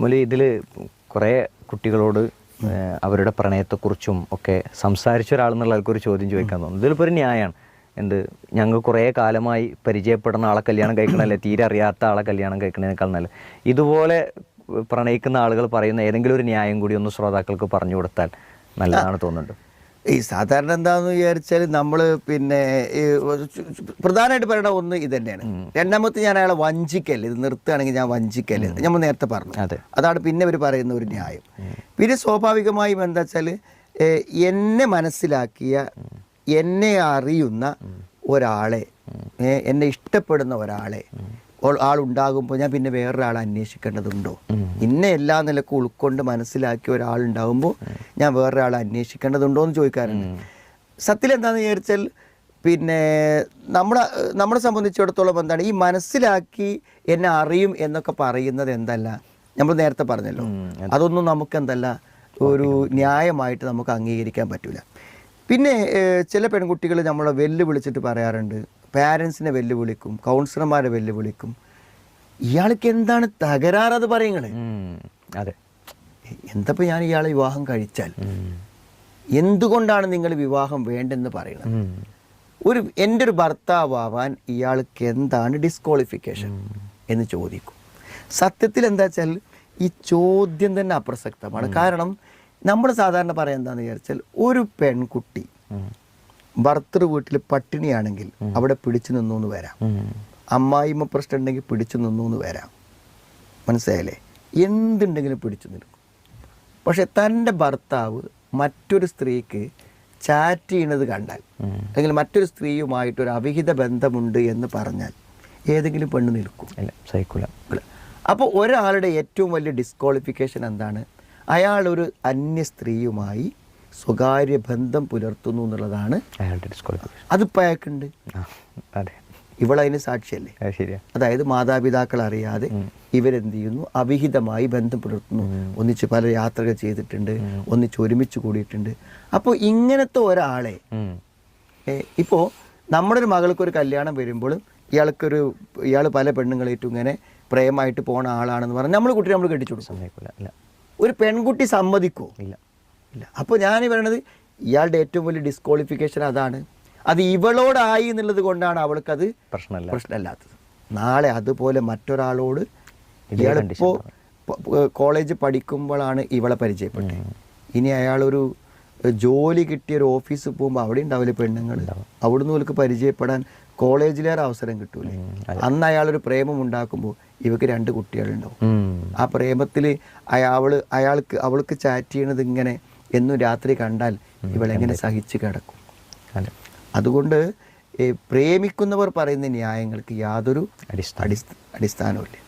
മുലി ഇതിൽ കുറേ കുട്ടികളോട് അവരുടെ പ്രണയത്തെക്കുറിച്ചും ഒക്കെ സംസാരിച്ച ഒരാളെന്നുള്ളവർക്ക് ഒരു ചോദ്യം ചോദിക്കാൻ തോന്നുന്നു ഇതിലിപ്പോൾ ഒരു ന്യായമാണ് എന്ത്? ഞങ്ങൾ കുറേ കാലമായി പരിചയപ്പെടുന്ന ആളെ കല്യാണം കഴിക്കണല്ലേ തീരെ അറിയാത്ത ആളെ കല്യാണം കഴിക്കണേക്കാൾ നല്ല ഇതുപോലെ പ്രണയിക്കുന്ന ആളുകൾ പറയുന്ന ഏതെങ്കിലും ഒരു ന്യായം കൂടി ഒന്ന് ശ്രോതാക്കൾക്ക് പറഞ്ഞു കൊടുത്താൽ നല്ലതാണ് തോന്നുന്നുണ്ട്. ഈ സാധാരണ എന്താന്ന് വിചാരിച്ചാൽ നമ്മൾ പിന്നെ പ്രധാനമായിട്ട് പറയണ ഒന്ന് ഇത് തന്നെയാണ്. രണ്ടാമത്തെ ഞാൻ അയാളെ വഞ്ചിക്കല്ലേ ഇത് നിർത്തുകയാണെങ്കിൽ ഞാൻ വഞ്ചിക്കല്ലേ നമ്മൾ നേരത്തെ പറഞ്ഞു. അതെ. അതാണ് പിന്നെ ഇവർ പറയുന്ന ഒരു ന്യായം. പിന്നെ സ്വാഭാവികമായും എന്താ വെച്ചാൽ എന്നെ മനസ്സിലാക്കിയ എന്നെ അറിയുന്ന ഒരാളെ എന്നെ ഇഷ്ടപ്പെടുന്ന ഒരാളെ ആളുണ്ടാകുമ്പോൾ ഞാൻ പിന്നെ വേറൊരാളെ അന്വേഷിക്കേണ്ടതുണ്ടോ? ഇന്നെ എല്ലാ നിലക്കും ഉൾക്കൊണ്ട് മനസ്സിലാക്കിയ ഒരാളുണ്ടാകുമ്പോൾ ഞാൻ വേറൊരാളെ അന്വേഷിക്കേണ്ടതുണ്ടോ എന്ന് ചോദിക്കാറുണ്ട്. സത്യത്തിൽ എന്താണെന്ന് വിചാരിച്ചാൽ പിന്നെ നമ്മളെ നമ്മളെ സംബന്ധിച്ചിടത്തോളം എന്താണ് ഈ മനസ്സിലാക്കി എന്നെ അറിയും എന്നൊക്കെ പറയുന്നത് എന്തല്ല? നമ്മൾ നേരത്തെ പറഞ്ഞല്ലോ. അതൊന്നും നമുക്ക് എന്തല്ല ഒരു ന്യായമായിട്ട് നമുക്ക് അംഗീകരിക്കാൻ പറ്റില്ല പിന്നെ ചില പെൺകുട്ടികൾ നമ്മളെ വെല്ലുവിളിച്ചിട്ട് പറയാറുണ്ട്. പാരൻസിനെ വെല്ലുവിളിക്കും കൗൺസിലർമാരെ വെല്ലുവിളിക്കും. ഇയാൾക്ക് എന്താണ് തകരാറത് അത് പറയുന്നത്? അതെ. എന്തപ്പോൾ ഞാൻ ഇയാളെ വിവാഹം കഴിച്ചാൽ. എന്തുകൊണ്ടാണ് നിങ്ങൾ വിവാഹം വേണ്ടെന്ന് പറയുന്നത്? ഒരു എന്റെ ഒരു ഭർത്താവാൻ ഇയാൾക്ക് എന്താണ് ഡിസ്ക്വാളിഫിക്കേഷൻ എന്ന് ചോദിക്കും. സത്യത്തിൽ എന്താ വെച്ചാൽ ഈ ചോദ്യം തന്നെ അപ്രസക്തമാണ്. കാരണം നമ്മൾ സാധാരണ പറയാൻ എന്താണെന്ന് വിചാരിച്ചാൽ ഒരു പെൺകുട്ടി. ഭർത്തൃ വീട്ടിൽ പട്ടിണിയാണെങ്കിൽ അവിടെ പിടിച്ചു നിന്നു എന്ന് വരാം. അമ്മായിമ്മ പ്രശ്നം ഉണ്ടെങ്കിൽ പിടിച്ചു നിന്നു എന്ന് വരാം. മനസ്സിലായില്ലേ? എന്തുണ്ടെങ്കിലും പിടിച്ചു നിൽക്കും. പക്ഷെ തന്റെ ഭർത്താവ് മറ്റൊരു സ്ത്രീക്ക് ചാറ്റ് ചെയ്യണത് കണ്ടാൽ അല്ലെങ്കിൽ മറ്റൊരു സ്ത്രീയുമായിട്ട് ഒരു അവിഹിത ബന്ധമുണ്ട് എന്ന് പറഞ്ഞാൽ ഏതെങ്കിലും പെണ്ണ് നിൽക്കും. അല്ല സഹിക്കൂല. അപ്പോൾ ഒരാളുടെ ഏറ്റവും വലിയ ഡിസ്ക്വാളിഫിക്കേഷൻ എന്താണ്? അയാൾ ഒരു അന്യ സ്ത്രീയുമായി സ്വകാര്യ ബന്ധം പുലർത്തുന്നു എന്നുള്ളതാണ് അയാളുടെ ഡിസ്ക്വാളിഫിക്കേഷൻ അതിപ്പോൾ അയാൾക്കുണ്ട്. അതെ. ഇവളതിന് സാക്ഷിയല്ലേ? അതായത് മാതാപിതാക്കൾ അറിയാതെ ഇവരെന്ത് ചെയ്യുന്നു അവിഹിതമായി ബന്ധം പുലർത്തുന്നു ഒന്നിച്ച് പല യാത്രകൾ ചെയ്തിട്ടുണ്ട്. ഒന്നിച്ച് ഒരുമിച്ച് കൂടിയിട്ടുണ്ട്. അപ്പോൾ ഇങ്ങനത്തെ ഒരാളെ ഇപ്പോ ഇപ്പോൾ നമ്മുടെ ഒരു മകൾക്ക് ഒരു കല്യാണം വരുമ്പോൾ ഇയാൾക്കൊരു ഇയാൾ പല പെണ്ണുങ്ങളേറ്റും ഇങ്ങനെ പ്രേമമായിട്ട് പോണ ആളാണെന്ന് പറഞ്ഞാൽ നമ്മൾ കുട്ടി നമ്മൾ കെട്ടിച്ചു കൊടുക്കും. ഒരു പെൺകുട്ടി സമ്മതിക്കോ? ഇല്ല. ഇല്ല. അപ്പോൾ ഞാൻ പറയണത് ഇയാളുടെ ഏറ്റവും വലിയ ഡിസ്ക്വാളിഫിക്കേഷൻ അതാണ്. അത് ഇവളോടായി എന്നുള്ളത് കൊണ്ടാണ് അത് പ്രശ്നമല്ല പ്രശ്നമല്ലാത്തത്. നാളെ അതുപോലെ മറ്റൊരാളോട് ഇയാളിപ്പോൾ കോളേജ് പഠിക്കുമ്പോഴാണ് ഇവളെ പരിചയപ്പെട്ടത്. ഇനി അയാളൊരു ജോലി കിട്ടിയ ഒരു ഓഫീസിൽ പോകുമ്പോൾ അവിടെ ഉണ്ടാവില്ല പെണ്ണുങ്ങൾ അവിടുന്ന് ഇവർക്ക് പരിചയപ്പെടാൻ കോളേജിലേറെ അവസരം കിട്ടൂലേ? അന്ന് അയാളൊരു പ്രേമം ഉണ്ടാക്കുമ്പോൾ ഇവക്ക് രണ്ട് കുട്ടികളുണ്ടാവും. ആ പ്രേമത്തിൽ അയാൾ അയാൾക്ക് അവൾക്ക് ചാറ്റ് ചെയ്യണത് ഇങ്ങനെ എന്നും രാത്രി കണ്ടാൽ ഇവളെങ്ങനെ സഹിച്ച് കിടക്കും. അതെ. അതുകൊണ്ട് പ്രേമിക്കുന്നവർ പറയുന്ന ന്യായങ്ങൾക്ക് യാതൊരു അടിസ്ഥാനവും ഇല്ല അടിസ്ഥാനവുമില്ല.